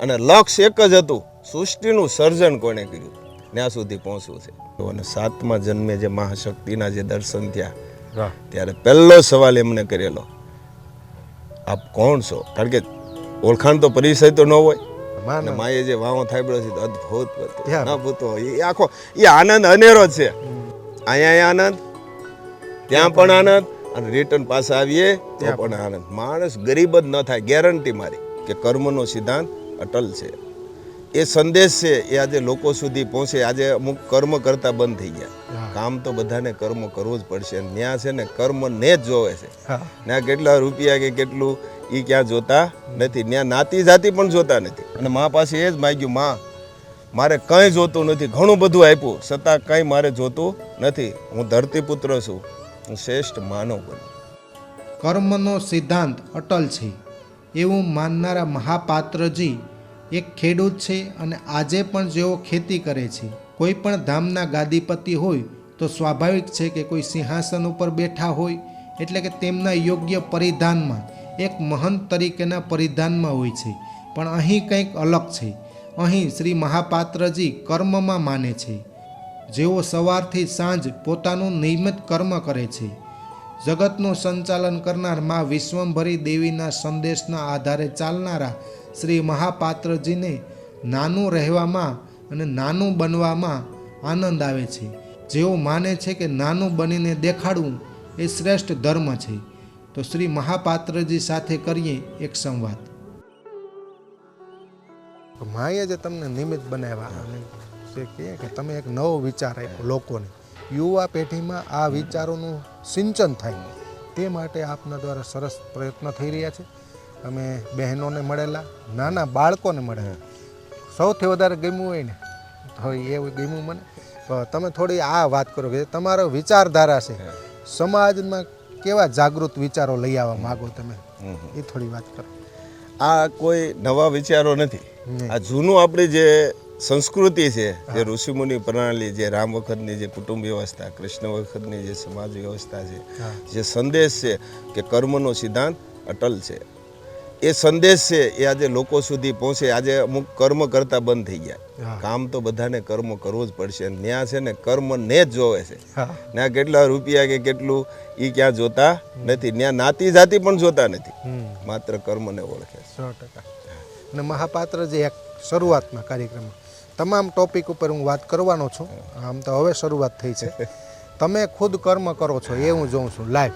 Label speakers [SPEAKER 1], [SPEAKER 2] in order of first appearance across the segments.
[SPEAKER 1] અને લક્ષ્ય એક જ હતું સૃષ્ટિનું સર્જન કોણે કર્યું? ત્યાં સુધી પહોંચવું છે. અને સાતમા જન્મે જે મહાશક્તિના જે દર્શન થયા ત્યારે પહેલો સવાલ એમને કરેલો આપ કોણ છો? કારણ કે ઓળખાણ તો પરિચય તો ન હોય. અને માએ જે વાવો થાંભળ્યો છે અદ્ભુત. ના ભૂતો એ આખો એ આનંદ અનેરો છે. અહીંયા આનંદ ત્યાં પણ આનંદ અને રિટર્ન પાસે આવીએ તો
[SPEAKER 2] ત્યાં
[SPEAKER 1] પણ આનંદ. માણસ ગરીબ જ ન થાય ગેરંટી મારી કે કર્મનો સિદ્ધાંત અટલ છે. એ સંદેશ છે એ આજે લોકો સુધી પહોંચે. આજે અમુક કર્મ કરતા બંધ થઈ ગયા. કામ તો બધાને કર્મ કરવું જ પડશે ત્યાં છે ને કર્મ ને જ જોવે છે. ત્યાં કેટલા રૂપિયા કે કેટલું એ ક્યાં જોતા નથી. ત્યાં નાતી જાતિ પણ જોતા નથી. અને મા પાસે એ જ માગ્યું મા મારે કંઈ જોતું નથી. ઘણું બધું આપ્યું. છતાં કંઈ મારે જોતું નથી. હું ધરતીપુત્ર છું. હું શ્રેષ્ઠ માનવ બનું.
[SPEAKER 3] કર્મનો સિદ્ધાંત અટલ છે. એવું માનનારા મહાપાત્રજી, એક ખેડૂત છે અને આજે પણ જેઓ ખેતી કરે છે. કોઈ પણ ધામના ગાદીપતિ હોય તો સ્વાભાવિક છે કે કોઈ સિંહાસન ઉપર બેઠા હોય એટલે કે તેમના યોગ્ય પરિધાનમાં, એક મહંત તરીકેના પરિધાનમાં હોય છે. પણ અહીં કંઈક અલગ છે. અહીં શ્રી મહાપાત્રજી કર્મમાં માને છે. જેઓ સવારથી સાંજ પોતાનું નિયમિત કર્મ કરે છે. જગતનું સંચાલન કરનાર મા વિશ્વંભરી દેવીના સંદેશના આધારે ચાલનારા શ્રી મહાપાત્રજીને નાનું રહેવામાં અને નાનું બનવામાં આનંદ આવે છે. જેઓ માને છે કે નાનું બનીને દેખાડવું એ શ્રેષ્ઠ ધર્મ છે. તો શ્રી મહાપાત્રજી સાથે કરીએ એક સંવાદ.
[SPEAKER 2] માએ જે તમને નિમિત્ત બનાવ્યા, અને જે કે તમે એક નવો વિચાર આપ્યો લોકોને. યુવા પેઢીમાં આ વિચારોનું સિંચન થાય. તે માટે આપના દ્વારા સરસ પ્રયત્ન થઈ રહ્યા છે. અમે બહેનોને મળેલા નાના બાળકોને મળેલા. સૌથી વધારે ગમ્યું હોય ને તો એવું ગમ્યું મને. તો તમે થોડી આ વાત કરો કે તમારો વિચારધારા છે. સમાજમાં કેવા જાગૃત વિચારો લઈ આવવા માગો તમે? એ થોડી વાત કરો.
[SPEAKER 1] આ કોઈ નવા વિચારો નથી. આ જૂનું આપણી જે સંસ્કૃતિ છે જે ઋષિમુનિ પ્રણાલી જે રામ વખતની જે કુટુંબ વ્યવસ્થા કૃષ્ણ વખતની જે સમાજ વ્યવસ્થા છે જે સંદેશ છે કે કર્મનો સિદ્ધાંત અટલ છે. એ સંદેશ છે એ આજે લોકો સુધી પહોંચે. આજે અમુક કર્મ કરતા બંધ થઈ ગયા. કામ તો બધાને કર્મ કરવું જ પડશે ન્યા ત્યાં છે ને કર્મ ને જ જોવે છે.
[SPEAKER 2] હા.
[SPEAKER 1] કેટલા રૂપિયા કે કેટલું એ ક્યાં જોતા નથી. ત્યાં નાતી જાતિ પણ જોતા નથી. માત્ર કર્મને ઓળખે
[SPEAKER 2] સો ટકા. અને મહાપાત્ર જે એક શરૂઆતના કાર્યક્રમમાં તમામ ટોપિક ઉપર હું વાત કરવાનો છું. આમ તો હવે શરૂઆત થઈ છે. તમે ખુદ કર્મ કરો છો એ હું જોઉં છું લાઈવ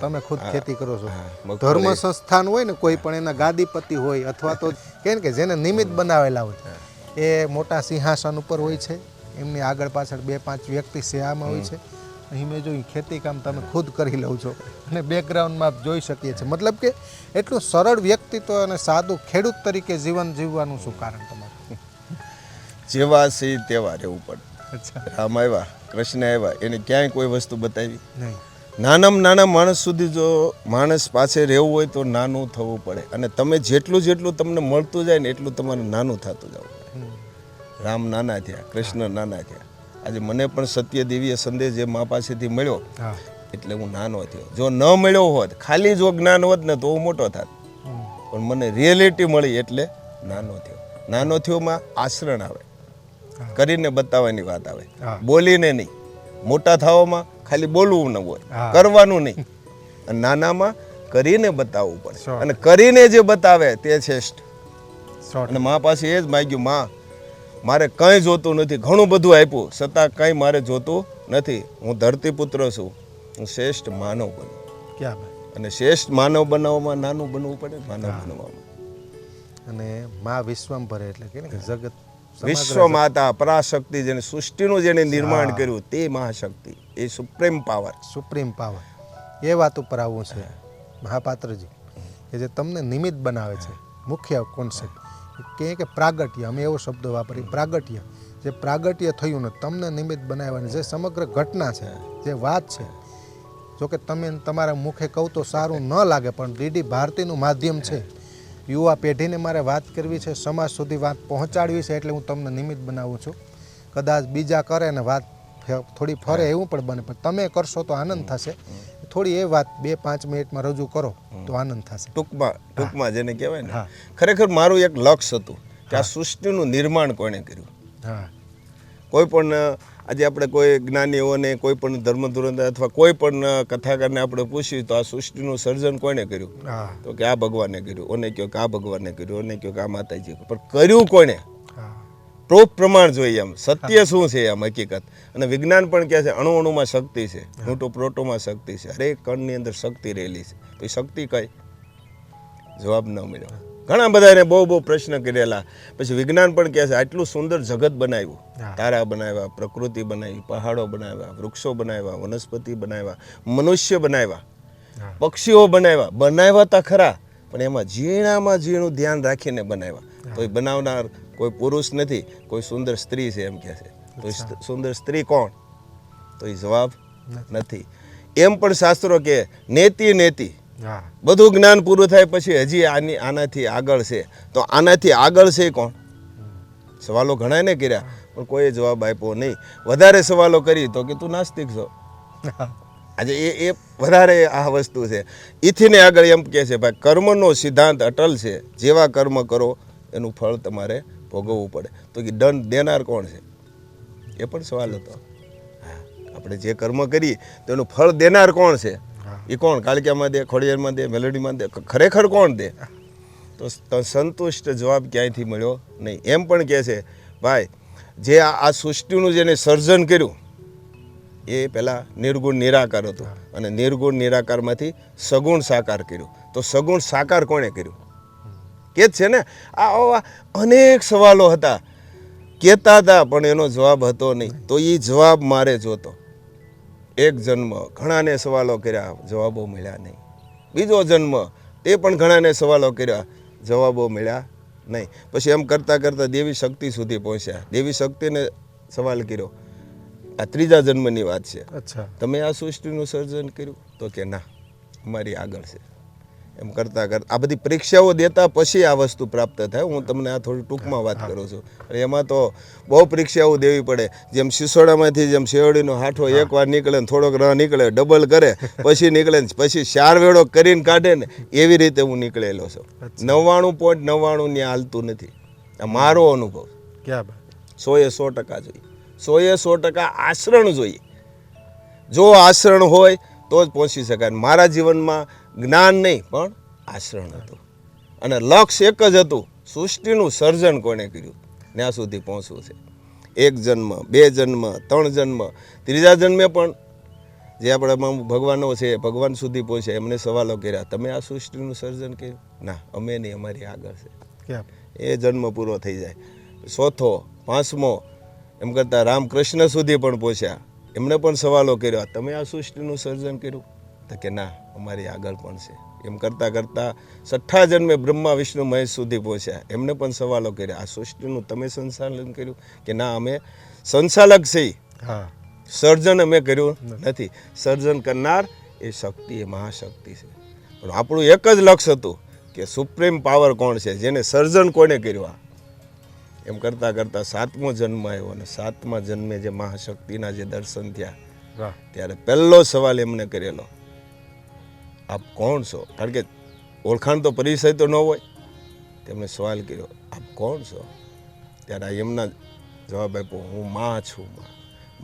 [SPEAKER 2] તમે ખુદ ખેતી કરો છો. ધર્મ સંસ્થાન હોય ને કોઈ પણ એના ગાદીપતિ હોય અથવા તો કે ને કે જેને નિમિત્ત બનાવેલા હોય. એ મોટા સિંહાસન ઉપર હોય છે. એમની આગળ પાછળ બે પાંચ વ્યક્તિ સેવામાં હોય છે. અહીં મેં જોયું ખેતી કામ તમે ખુદ કરી લઉં છો. અને બેકગ્રાઉન્ડમાં જોઈ શકીએ છીએ. મતલબ કે એટલું સરળ વ્યક્તિત્વ અને સાદું ખેડૂત તરીકે જીવન જીવવાનું શું કારણ તમારું?
[SPEAKER 1] જેવા છે તેવા રહેવું પડે. રામ આવ્યા કૃષ્ણ આવ્યા એને ક્યાંય કોઈ વસ્તુ બતાવી. નાનામાં નાના માણસ સુધી જો માણસ પાસે રહેવું હોય તો નાનું થવું પડે. અને તમે જેટલું જેટલું તમને મળતું જાય ને એટલું તમારે નાનું થતું જવું પડે. રામ નાના થયા કૃષ્ણ નાના થયા. આજે મને પણ સત્ય દેવીએ સંદેશ જે મા પાસેથી મળ્યો એટલે હું નાનો થયો. જો ન મળ્યો હોત ખાલી જો જ્ઞાન હોત ને તો હું મોટો થાત. પણ મને રિયલિટી મળી એટલે નાનો થયો. નાનો થયોમાં આશરણ આવે. કરીને બતાવવાની વાત આવે. બોલીને નહીં. મોટા થવામાં ખાલી બોલવું ન હોય. કરવાનું નહીં. અને નાનામાં કરીને બતાવવું પડે. અને કરીને જે બતાવે તે શ્રેષ્ઠ. અને મા પાસે એ જ માગ્યું માં મારે કંઈ જોતું નથી. ઘણું બધું આપ્યું. છતાં કંઈ મારે જોતું નથી. હું ધરતીપુત્ર છું. હું શ્રેષ્ઠ માનવ બનું.
[SPEAKER 2] ક્યાં
[SPEAKER 1] અને શ્રેષ્ઠ માનવ બનાવવામાં નાનું બનવું પડે માનવ બનવામાં.
[SPEAKER 2] અને મા વિશ્વંભરે એટલે કે જગત
[SPEAKER 1] વિશ્વ માતા પરાશક્તિ જેને સૃષ્ટિનું જેને નિર્માણ કર્યું તે મહાશક્તિ એ સુપ્રીમ પાવર.
[SPEAKER 2] Supreme power. એ વાત ઉપર આવવું છે મહાપાત્રજી કે જે તમને નિમિત્ત બનાવે છે મુખ્ય કોન્સેપ્ટ કે કે પ્રાગટ્ય અમે એવો શબ્દ વાપરી પ્રાગટ્ય. જે પ્રાગટ્ય થયું ને તમને નિમિત્ત બનાવવાની જે સમગ્ર ઘટના છે જે વાત છે જો કે તમે તમારા મુખે કહું તો સારું ન લાગે પણ ડીડી ભારતીનું માધ્યમ છે. યુવા પેઢીને મારે વાત કરવી છે સમાજ સુધી વાત પહોંચાડવી છે એટલે હું તમને નિમિત્ત બનાવું છું. કદાચ બીજા કરે ને વાત થોડી ફરે એવું પણ બને પણ તમે કરશો તો આનંદ થશે. થોડી એ વાત બે પાંચ મિનિટમાં રજૂ કરો તો આનંદ થશે.
[SPEAKER 1] ટૂંકમાં ટૂંકમાં જેને કહેવાય ને
[SPEAKER 2] હા.
[SPEAKER 1] ખરેખર મારું એક લક્ષ્ય હતું કે આ સૃષ્ટિનું નિર્માણ કોણે કર્યું?
[SPEAKER 2] હા.
[SPEAKER 1] કોઈ પણ આજે આપણે કોઈ જ્ઞાનીઓને કોઈ પણ ધર્મધુરંદર અથવા કોઈ પણ કથાકારને આપણે પૂછ્યું તો આ સૃષ્ટિનું સર્જન કોને કર્યું? તો કે આ ભગવાને કર્યું. ઓને કહ્યું કે આ ભગવાને કર્યું. ઓને કહ્યો કે આ માતાજી પણ કર્યું
[SPEAKER 2] કોને
[SPEAKER 1] પ્રૂફ પ્રમાણ જોઈએ આમ સત્ય શું છે આમ હકીકત? અને વિજ્ઞાન પણ કહે છે અણુ અણુમાં શક્તિ છે. મોટું પ્રોટોમાં શક્તિ છે. હરેક કણની અંદર શક્તિ રહેલી છે. તો એ શક્તિ કઈ? જવાબ ન મળ્યો. ઘણા બધાને બહુ બહુ પ્રશ્ન કરેલા. પછી વિજ્ઞાન પણ કહે છે આટલું સુંદર જગત બનાવ્યું. તારા બનાવ્યા પ્રકૃતિ બનાવી પહાડો બનાવ્યા વૃક્ષો બનાવ્યા વનસ્પતિ બનાવ્યા મનુષ્ય બનાવ્યા પક્ષીઓ બનાવ્યા. બનાવ્યા તા ખરા પણ એમાં ઝીણામાં ઝીણું ધ્યાન રાખીને બનાવ્યા. તો એ બનાવનાર કોઈ પુરુષ નથી કોઈ સુંદર સ્ત્રી છે એમ કહે છે. તો સુંદર સ્ત્રી કોણ? તો એ જવાબ નથી. એમ પણ શાસ્ત્રો કે નેતિ નેતિ બધું જ્ઞાન પૂરું થાય પછી હજી આની આનાથી આગળ છે. તો આનાથી આગળ છે કોણ? સવાલો ઘણા ને કર્યા, પણ કોઈ જવાબ આપ્યો નહીં. વધારે સવાલો કરી તો કે તું નાસ્તિક છો? આજે એ એ વધારે આ વસ્તુ છે. ઈથીને આગળ એમ કહે છે, ભાઈ, કર્મનો સિદ્ધાંત અટલ છે. જેવા કર્મ કરો, એનું ફળ તમારે ભોગવવું પડે. તો કે દંડ દેનાર કોણ છે? એ પણ સવાલ હતો. આપણે જે કર્મ કરીએ, તો એનું ફળ દેનાર કોણ છે. એ કોણ? કાલિકામાં દે, ખોડિયારમાં દે, મેલોડીમાં દે ખરેખર કોણ દે? તો સંતુષ્ટ જવાબ ક્યાંયથી મળ્યો નહીં. એમ પણ કહે છે, ભાઈ, જે આ સૃષ્ટિનું જેને સર્જન કર્યું, એ પહેલાં નિર્ગુણ નિરાકાર હતું અને નિર્ગુણ નિરાકારમાંથી સગુણ સાકાર કર્યું. તો સગુણ સાકાર કોણે કર્યું? કે જ છે ને, આ અનેક સવાલો હતા. કહેતા હતા, પણ એનો જવાબ હતો નહીં. તો એ જવાબ મારે જોતો. એક જન્મ ઘણાને સવાલો કર્યા જવાબો મળ્યા નહીં. બીજો જન્મ તે પણ ઘણાને સવાલો કર્યા જવાબો મળ્યા નહીં. પછી એમ કરતાં કરતાં દેવી શક્તિ સુધી પહોંચ્યા. દેવી શક્તિને સવાલ કર્યો આ ત્રીજા જન્મની વાત છે.
[SPEAKER 2] અચ્છા.
[SPEAKER 1] તમે આ સૃષ્ટિનું સર્જન કર્યું? તો કે ના અમારી આગળ છે. એમ કરતાં કરતાં આ બધી પરીક્ષાઓ દેતા પછી આ વસ્તુ પ્રાપ્ત થાય. હું તમને આ થોડી ટૂંકમાં વાત કરું છું. એમાં તો બહુ પરીક્ષાઓ દેવી પડે. જેમ સિસોડામાંથી જેમ શેવડીનો હાઠો એકવાર નીકળે ને થોડોક રહ નીકળે ડબલ કરે પછી નીકળે ને પછી ચાર વેળો કરીને કાઢે ને એવી રીતે હું નીકળેલો છું. નવ્વાણું પોઈન્ટ નવ્વાણું ને હાલતું નથી. આ મારો અનુભવ.
[SPEAKER 2] ક્યાં બાત
[SPEAKER 1] સોએ સો ટકા જોઈએ. સોએ સો ટકા આશરણ જોઈએ. જો આશરણ હોય તો જ પહોંચી શકાય. મારા જીવનમાં જ્ઞાન નહીં પણ આચરણ હતું. અને લક્ષ્ય એક જ હતું. સૃષ્ટિનું સર્જન કોણે કર્યું? ત્યાં સુધી પહોંચવું છે. એક જન્મ બે જન્મ ત્રણ જન્મ ત્રીજા જન્મે પણ જે આપણા ભગવાનો છે ભગવાન સુધી પહોંચ્યા એમને સવાલો કર્યા તમે આ સૃષ્ટિનું સર્જન કર્યું? ના અમે નહીં અમારી આગળ છે. એ જન્મ પૂરો થઈ જાય. ચોથો પાંચમો એમ કરતાં રામકૃષ્ણ સુધી પણ પહોંચ્યા. એમણે પણ સવાલો કર્યા તમે આ સૃષ્ટિનું સર્જન કર્યું? તો કે ના અમારી આગળ પણ છે. એમ કરતાં કરતાં છઠ્ઠા જન્મે બ્રહ્મા વિષ્ણુ મહેશ સુધી પહોંચ્યા. એમને પણ સવાલો કર્યા. આ સૃષ્ટિનું તમે સંચાલન કર્યું કે ના અમે સંચાલક છીએ?
[SPEAKER 2] હા.
[SPEAKER 1] સર્જન અમે કર્યું નથી. સર્જન કરનાર એ શક્તિ એ મહાશક્તિ છે. પણ આપણું એક જ લક્ષ્ય હતું કે સુપ્રીમ પાવર કોણ છે? જેને સર્જન કોને કર્યું? આ એમ કરતાં કરતાં સાતમો જન્મ આવ્યો અને સાતમા જન્મે જે મહાશક્તિના જે દર્શન થયા ત્યારે પહેલો સવાલ એમને કરેલો. આપ કોણ છો? કારણ કે ઓળખાણ તો પરિચય તો ન હોય. તેમણે સવાલ કર્યો આપ કોણ છો? ત્યારે આ એમના જવાબ આપ્યો હું માં છું માં.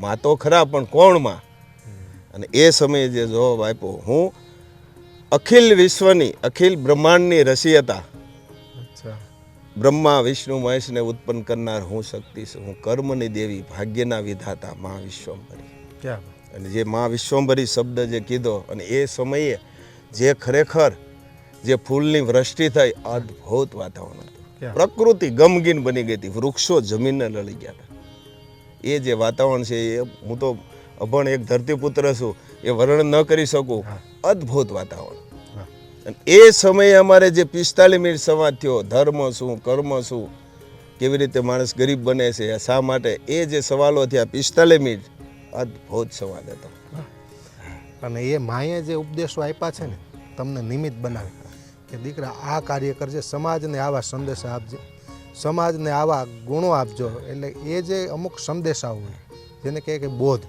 [SPEAKER 1] માં તો ખરા પણ કોણમાં? અને એ સમયે જે જવાબ આપ્યો હું અખિલ વિશ્વની અખિલ બ્રહ્માંડની રસીયતા.
[SPEAKER 2] અચ્છા.
[SPEAKER 1] બ્રહ્મા વિષ્ણુ મહેશને ઉત્પન્ન કરનાર હું શક્તિ છું. હું કર્મની દેવી ભાગ્યના વિધાતા મા વિશ્વંભરી. અને જે મા વિશ્વંભરી શબ્દ જે કીધો અને એ સમયે જે ખરેખર જે ફૂલની વૃષ્ટિ થઈ અદ્ભુત વાતાવરણ હતું. પ્રકૃતિ ગમગીન બની ગઈ હતી. વૃક્ષો જમીનને લડી ગયા હતા. એ જે વાતાવરણ છે એ હું તો અભણ એક ધરતીપુત્ર છું એ વર્ણન ન કરી શકું. અદ્ભુત વાતાવરણ. એ સમયે અમારે જે પિસ્તાલીસ મિનિટ સંવાદ થયો ધર્મ શું કર્મ શું કેવી રીતે માણસ ગરીબ બને છે શા માટે? એ જે સવાલો થયા પિસ્તાલીસ મિનિટ અદ્ભુત સંવાદ હતો.
[SPEAKER 2] અને એ માએ જે ઉપદેશો આપ્યા છે ને તમને નિમિત્ત બનાવે. કે દીકરા આ કાર્ય કરજે સમાજને આવા સંદેશા આપજે. સમાજને આવા ગુણો આપજો. એટલે એ જે અમુક સંદેશાઓ હોય જેને કહે કે બોધ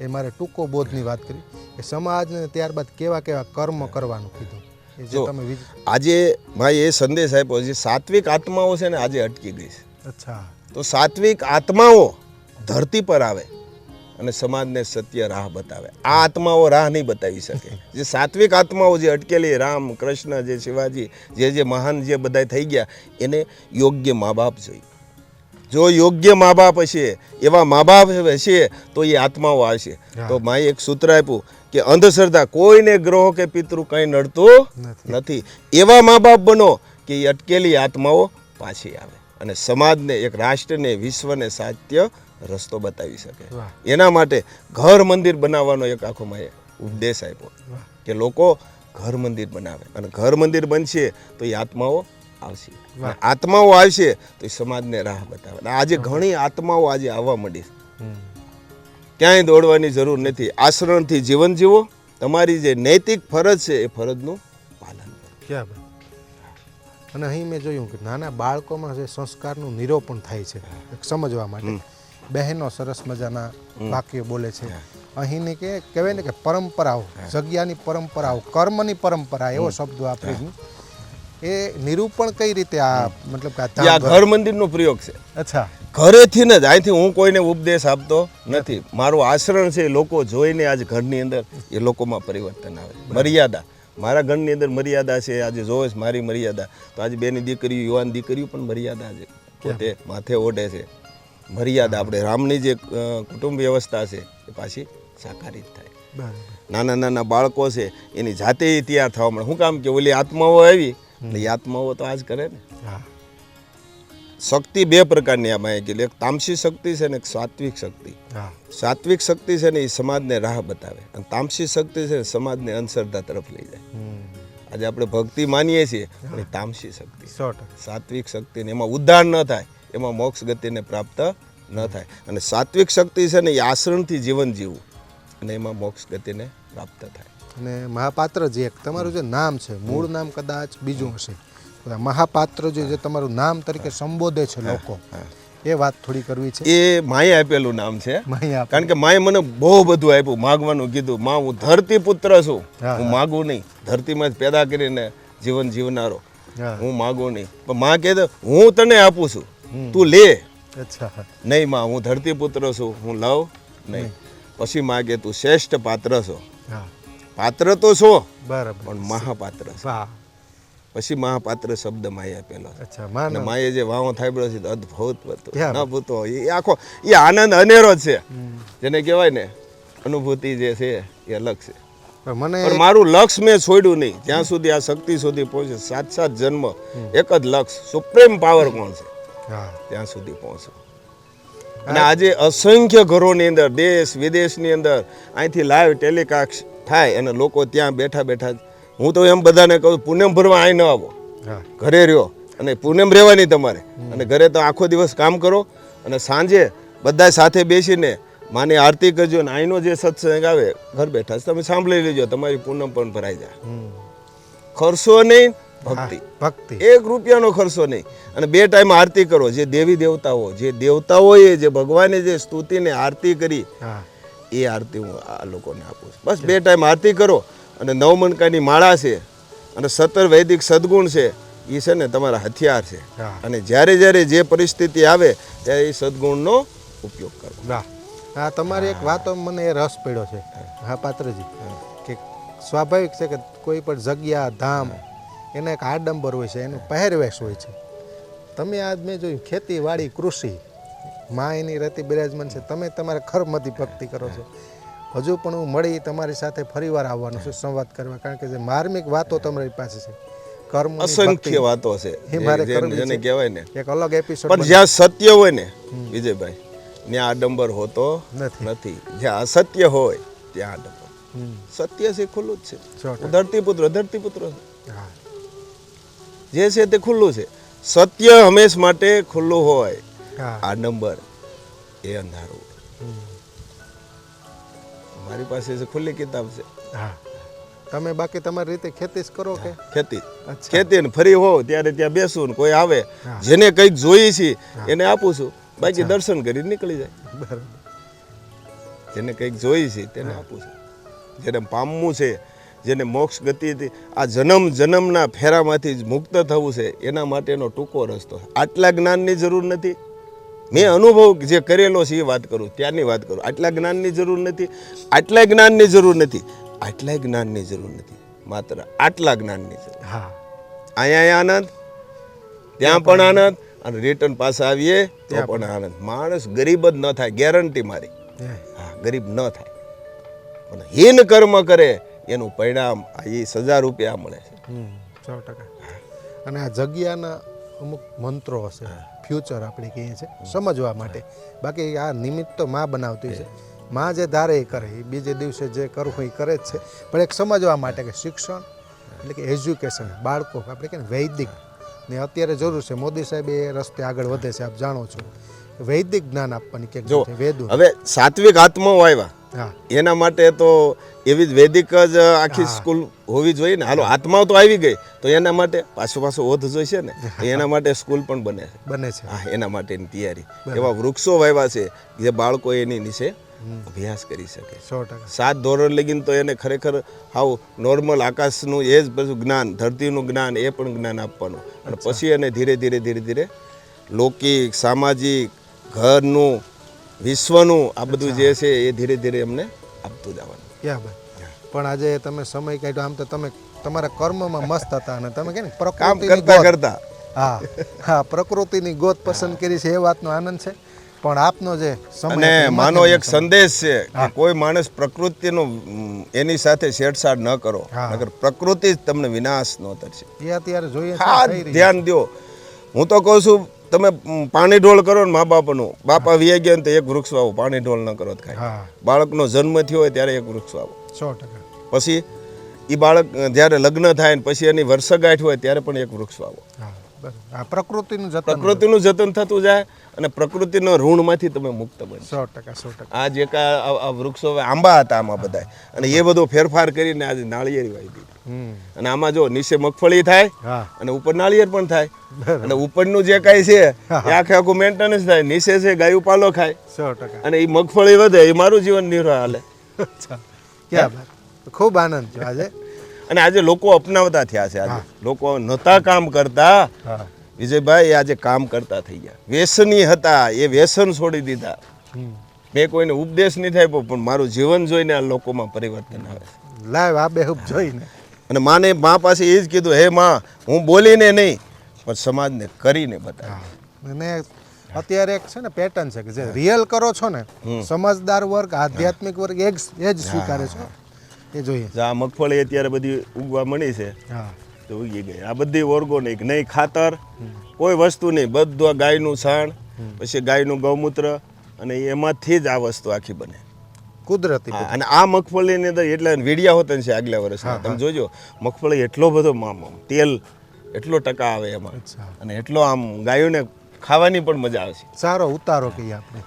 [SPEAKER 2] એ મારે ટૂંકો બોધની વાત કરી કે સમાજને ત્યારબાદ કેવા કેવા કર્મ કરવાનું કીધું. એ જે
[SPEAKER 1] જો
[SPEAKER 2] તમે
[SPEAKER 1] આજે ભાઈ એ સંદેશ આપ્યો જે સાત્વિક આત્માઓ છે ને આજે અટકી ગઈ છે.
[SPEAKER 2] અચ્છા.
[SPEAKER 1] તો સાત્વિક આત્માઓ ધરતી પર આવે. અને સમાજને સત્ય રાહ બતાવે. આ આત્માઓ રાહ નહીં બતાવી શકે. જે સાત્વિક આત્માઓ જે અટકેલી રામ કૃષ્ણ જે શિવાજી જે જે મહાન જે બધા થઈ ગયા એને યોગ્ય મા બાપ જોઈએ. જો યોગ્ય મા બાપ હશે એવા મા બાપ હશે તો એ આત્માઓ આવશે. તો માએ એક સૂત્ર આપ્યું કે અંધશ્રદ્ધા કોઈને ગ્રહો કે પિતૃ કંઈ નડતું નથી. એવા મા બાપ બનો કે એ અટકેલી આત્માઓ પાછી આવે. અને સમાજને એક રાષ્ટ્રને વિશ્વને સાત્ય રસ્તો બતાવી શકે. એના માટે ઘર મંદિર બનાવવાનો એક આખો મેં ઉપદેશ આપ્યો. કે લોકો ઘર મંદિર બનાવે. અને ઘર મંદિર બનશે તો એ આત્માઓ આવશે. આત્માઓ આવશે તો એ સમાજને રાહ બતાવે. આજે ઘણી આત્માઓ આજે આવવા
[SPEAKER 2] મળી
[SPEAKER 1] ક્યાંય દોડવાની જરૂર નથી. આશ્રમથી જીવન જીવો. તમારી જે નૈતિક ફરજ છે એ ફરજનું પાલન કરો.
[SPEAKER 2] ક્યાં અને અહીં મેં જોયું કે નાના બાળકોમાં જે સંસ્કારનું નિરોપણ થાય છે સમજવા માટે. બહેનો સરસ મજાના વાક્ય બોલે છે. અહીંની કે કહેવાય ને કે પરંપરાઓ જગ્યાની પરંપરાઓ કર્મની પરંપરા એવો શબ્દ આપણે એ નિરૂપણ કઈ રીતે આ મતલબ કે આ
[SPEAKER 1] ઘર મંદિરનો પ્રયોગ છે.
[SPEAKER 2] અચ્છા.
[SPEAKER 1] ઘરેથી જ અહીંથી હું કોઈને ઉપદેશ આપતો નથી. મારું આચરણ છે એ લોકો જોઈને આજ ઘરની અંદર એ લોકોમાં પરિવર્તન આવે. મર્યાદા. મારા ઘરની અંદર મર્યાદા છે આજે જોવે મારી મર્યાદા. તો આજે બેની દીકરીઓ યુવાન દીકરીઓ પણ મર્યાદા છે. પોતે માથે ઓઢે છે. મર્યાદા આપણે રામની જે કુટુંબ વ્યવસ્થા છે એ પાછી સાકારિત થાય. નાના નાના બાળકો છે એની જાતે તૈયાર થવા મળે શું કામ કે ઓલી આત્માઓ આવી એટલે એ આત્માઓ તો આજ કરે ને. શક્તિ બે પ્રકારની આમાં કીધું એક તામસી શક્તિ છે ને એક સાત્વિક શક્તિ.
[SPEAKER 2] હા.
[SPEAKER 1] સાત્વિક શક્તિ છે ને એ સમાજને રાહ બતાવે. અને તામસી શક્તિ છે ને સમાજને અંધશ્રદ્ધા તરફ લઈ જાય. આજે આપણે ભક્તિ માનીએ છીએ પણ તામસી શક્તિ. સાત્વિક શક્તિ ને એમાં ઉદ્ધાર ન થાય. એમાં મોક્ષ ગતિને પ્રાપ્ત ન થાય. અને સાત્વિક શક્તિ છે ને એ આશ્રમથી જીવન જીવવું. અને એમાં મોક્ષ ગતિને પ્રાપ્ત થાય.
[SPEAKER 2] અને મહાપાત્ર જે એક તમારું જે નામ છે મૂળ નામ કદાચ બીજું હશે. મહાપાત્ર જે તમારું નામ તરીકે સંબોધે છે લોકો. એ વાત થોડી કરવી છે?
[SPEAKER 1] એ માએ આપેલું નામ છે. કારણ કે માએ મને બહુ બધું આપ્યું માગવાનું કીધું. માં હું ધરતી પુત્ર છું.
[SPEAKER 2] હું
[SPEAKER 1] માગું નહીં. ધરતીમાં જ પેદા કરીને જીવન જીવનારો.
[SPEAKER 2] હું.
[SPEAKER 1] માગું નહીં. પણ માં કહે તો હું તને આપું છું. તું લે.
[SPEAKER 2] અચ્છા.
[SPEAKER 1] નહીં માં હું ધરતી પુત્ર છું હું લવ નહીં. પછી માં કે તું શ્રેષ્ઠ પાત્ર છો. પાત્ર તો છો
[SPEAKER 2] બરાબર.
[SPEAKER 1] પણ મહાપાત્ર પછી મહાપાત્ર શબ્દ માએ આપેલો અને માએ જે વાવો થાંભળ્યો છે અદભુત ન ભૂતો એ આખો એ આનંદ અનેરો છે. જેને કહેવાય ને અનુભૂતિ જે છે એ અલગ છે.
[SPEAKER 2] મને
[SPEAKER 1] મારું લક્ષ્ય મેં છોડ્યું નહીં. જ્યાં સુધી આ શક્તિ સુધી પહોંચે સાત સાત જન્મ એક જ લક્ષ્ય સુપ્રીમ પાવર કોણ છે? ત્યાં સુધી પહોંચો. અને આજે અસંખ્ય ઘરોની અંદર દેશ વિદેશની અંદર અહીંથી લાઈવ ટેલિકાસ્ટ થાય અને લોકો ત્યાં બેઠા બેઠા હું તો એમ બધાને કહું પૂનમ ભરવા અહીં ન આવો. ઘરે રહ્યો અને પૂનમ રહેવાની તમારે. અને ઘરે તો આખો દિવસ કામ કરો અને સાંજે બધા સાથે બેસીને માની આરતી કરજો અને અહીંનો જે સત્સંગ આવે ઘર બેઠા જ તમે સાંભળી લેજો તમારી પૂનમ પણ ભરાઈ જાય. ખર્ચો નહીં ભક્તિ.
[SPEAKER 2] ભક્તિ.
[SPEAKER 1] એક રૂપિયાનો ખર્ચો નહીં. અને બે ટાઈમ આરતી કરો જે દેવી દેવતાઓ જે દેવતાઓએ જે ભગવાને જે સ્તુતિને આરતી કરી એ આરતી હું આ લોકોને આપું છું. બસ બે ટાઈમ આરતી કરો અને નવમનકાની માળા છે અને સત્તર વૈદિક સદગુણ છે એ છે ને તમારા હથિયાર છે. અને જ્યારે જ્યારે જે પરિસ્થિતિ આવે ત્યારે એ સદગુણનો ઉપયોગ કરો.
[SPEAKER 2] હા તમારી એક વાતો મને એ રસ પડ્યો છે. હા. પાત્રજી કે સ્વાભાવિક છે કે કોઈ પણ જગ્યા ધામ એના એક આડંબર હોય છે એનું પહેરવેશ હોય છે. તમે આજ મેં જોયું ખેતીવાડી કૃષિ. મા એની રતિ બિરાજમાન છે તમે તમારા ખરમતી ભક્તિ કરો છો. હજુ પણ હું મળી તમારી સાથે ફરીવાર આવવાનો છું સંવાદ કરવા કારણ કે જે માર્મિક વાતો તમારી પાસે છે કર્મ
[SPEAKER 1] અસંખ્ય વાતો છે
[SPEAKER 2] એ મારે
[SPEAKER 1] જેને. કહેવાય ને.
[SPEAKER 2] એક અલગ એપિસોડ
[SPEAKER 1] પણ જ્યાં સત્ય હોય ને વિજયભાઈ ત્યાં આડંબર હોતો
[SPEAKER 2] નથી.
[SPEAKER 1] જ્યાં અસત્ય હોય ત્યાં આડંબર સત્ય છે ખુલ્લું જ છે. ધરતીપુત્ર ધરતીપુત્ર
[SPEAKER 2] હા.
[SPEAKER 1] જે છે તે ખુલ્લું છે. સત્ય હંમેશ માટે ખુલ્લું હોય. આ નંબર એ અંધારું. મારી પાસે છે ખુલ્લી કિતાબ છે.
[SPEAKER 2] હા. તમે બાકી તમારી રીતે ખેતી જ કરો કે?
[SPEAKER 1] ખેતી. ખેતી ને ફરી હોવ ત્યારે ત્યાં બેસું ને કોઈ આવે. જેને કંઈક જોઈએ છે એને આપું છું. બાકી દર્શન કરી નીકળી જાય.
[SPEAKER 2] બરાબર.
[SPEAKER 1] જેને કંઈક જોઈએ છે તેને આપું છું. જેને પામવું છે જેને મોક્ષ ગતિથી આ જન્મ જન્મના ફેરામાંથી જ મુક્ત થવું છે એના માટેનો ટૂંકો રસ્તો આટલા જ્ઞાનની જરૂર નથી. મેં અનુભવ જે કરેલો છે એ વાત કરું ત્યારની વાત કરું. આટલા જ્ઞાનની જરૂર નથી આટલા જ્ઞાનની જરૂર નથી આટલા જ્ઞાનની જરૂર નથી. માત્ર આટલા જ્ઞાનની જરૂર.
[SPEAKER 2] હા.
[SPEAKER 1] અહીંયા આનંદ ત્યાં પણ આનંદ અને રિટર્ન પાસે આવીએ તો પણ આનંદ. માણસ ગરીબ જ ન થાય ગેરંટી મારી. હા ગરીબ ન થાય. પણ હીન કર્મ કરે એનું પરિણામ એ સજા રૂપિયા મળે છે.
[SPEAKER 2] સો ટકા. અને આ જગ્યાના અમુક મંત્રો હશે ફ્યુચર આપણે કહીએ છીએ સમજવા માટે. બાકી આ નિમિત્ત તો માં બનાવતી છે. માં જે ધારે એ કરે એ બીજે દિવસે જે કરવું એ કરે જ છે. પણ એક સમજવા માટે કે શિક્ષણ એટલે કે એજ્યુકેશન બાળકો આપણે કે વૈદિક. ને અત્યારે જરૂર છે મોદી સાહેબ એ રસ્તે આગળ વધે છે આપ જાણો છો. વૈદિક જ્ઞાન આપવાની કે વેદો
[SPEAKER 1] હવે સાત્વિક આત્માઓ આવ્યા. એના માટે તો એવી જ વૈદિક જ આખી સ્કૂલ હોવી જોઈએ ને. હાલો આત્માઓ તો આવી ગઈ તો એના માટે પાછો પાછો ઓધ જોઈશે ને એના માટે સ્કૂલ પણ બને છે.
[SPEAKER 2] બને છે.
[SPEAKER 1] હા એના માટેની તૈયારી. એવા વૃક્ષો વાવ્યા છે જે બાળકો એની નીચે અભ્યાસ કરી શકે
[SPEAKER 2] સો ટકા.
[SPEAKER 1] સાત ધોરણ લગીને તો એને ખરેખર હાવ નોર્મલ આકાશનું એ જ બધું જ્ઞાન ધરતીનું જ્ઞાન એ પણ જ્ઞાન આપવાનું. અને પછી એને ધીરે ધીરે ધીરે ધીરે લૌકિક સામાજિક ઘરનું વિશ્વનું આ બધું જે છે એ ધીરે ધીરે એમને આપતું જવાનું.
[SPEAKER 2] ક્યાં ભાઈ. પણ આજે તમે સમય કાઢ્યો આમ તો તમે તમારા કર્મમાં મસ્ત હતા અને તમે કે
[SPEAKER 1] કામ કરતા કરતા.
[SPEAKER 2] હા હા પ્રકૃતિની ગોત પસંદ કરી છે એ વાતનો આનંદ છે. પણ આપનો જે
[SPEAKER 1] અને માનો એક સંદેશ છે કે કોઈ માણસ પ્રકૃતિનો એની સાથે છેડછાડ ન કરો. નકર પ્રકૃતિ જ તમને વિનાશ ન કરશે.
[SPEAKER 2] એ અત્યારે જોઈએ.
[SPEAKER 1] ધ્યાન દો હું તો કહું છું તમે પાણી ઢોળ કરો ને મા બાપનું. બાપા વીએ ગયા ને તો એક વૃક્ષ વાવો પાણી ઢોળ ન કરો ખાય બાળકનો જન્મ થયો હોય ત્યારે એક વૃક્ષ વાવો.
[SPEAKER 2] સો ટકા.
[SPEAKER 1] પછી એ બાળક જ્યારે લગ્ન થાય ને પછી એની વર્ષગાંઠ હોય ત્યારે પણ એક વૃક્ષ વાવો.
[SPEAKER 2] પ્રકૃતિનું જતન
[SPEAKER 1] પ્રકૃતિનું જતન થતું જાય અને પ્રકૃતિનો ઋણમાંથી તમે મુક્ત બનો.
[SPEAKER 2] સો ટકા સો ટકા.
[SPEAKER 1] આ જે કા આ- વૃક્ષો આંબા હતા આમાં બધા અને એ બધો ફેરફાર કરીને આજે નાળિયેરી વાવી દીધી. અને આમાં જો નીચે મગફળી થાય અને ઉપર નાળિયેર પણ થાય. અને ઉપરનું જે કાંઈ છે એ આખે આખું મેન્ટેનન્સ થાય. નીચે છે ગાયું પાલો ખાય.
[SPEAKER 2] સો ટકા.
[SPEAKER 1] અને એ મગફળી વધે એ મારું જીવન નિર્વાહ હાલે.
[SPEAKER 2] ક્યાં ખૂબ આનંદ છે આજે.
[SPEAKER 1] અને આજે લોકો અપનાવતા થયા છે આજે. લોકો નહોતા કામ કરતા. વિજયભાઈ આજે કામ કરતા થઈ ગયા. વ્યસની હતા એ વ્યસન છોડી દીધા. મેં કોઈને ઉપદેશ નહીં થાય પણ મારું જીવન જોઈને આ લોકોમાં પરિવર્તન આવે છે.
[SPEAKER 2] લાઈવ આ બેહૂબ જોઈને.
[SPEAKER 1] અને માને મા પાસે એ જ કીધું હે માં હું બોલીને નહીં પણ સમાજને કરીને બતાવ.
[SPEAKER 2] અને અત્યારે એક છે ને પેટર્ન છે કે જે રિયલ કરો છો ને સમજદાર વર્ગ આધ્યાત્મિક વર્ગ એ જ સ્વીકારે છો. એ જોઈએ.
[SPEAKER 1] આ મગફળી અત્યારે બધી ઉગવા મળી છે
[SPEAKER 2] હા.
[SPEAKER 1] તો ઉગી ગઈ. આ બધી ઓર્ગોનિક નહીં ખાતર કોઈ વસ્તુ નહીં. બધું ગાયનું છાણ પછી ગાયનું ગૌમૂત્ર અને એમાંથી જ આ વસ્તુ આખી બને.
[SPEAKER 2] કુદરતી
[SPEAKER 1] અને આ મગફળીની અંદર એટલે વીડિયા હોતા છે આગલા વર્ષના તમે જોજો મગફળી એટલો બધો આમ તેલ એટલો ટકા આવે એમાં. અને એટલો આમ ગાયોને ખાવાની પણ મજા આવે છે.
[SPEAKER 2] સારો ઉતારો કહીએ આપણે.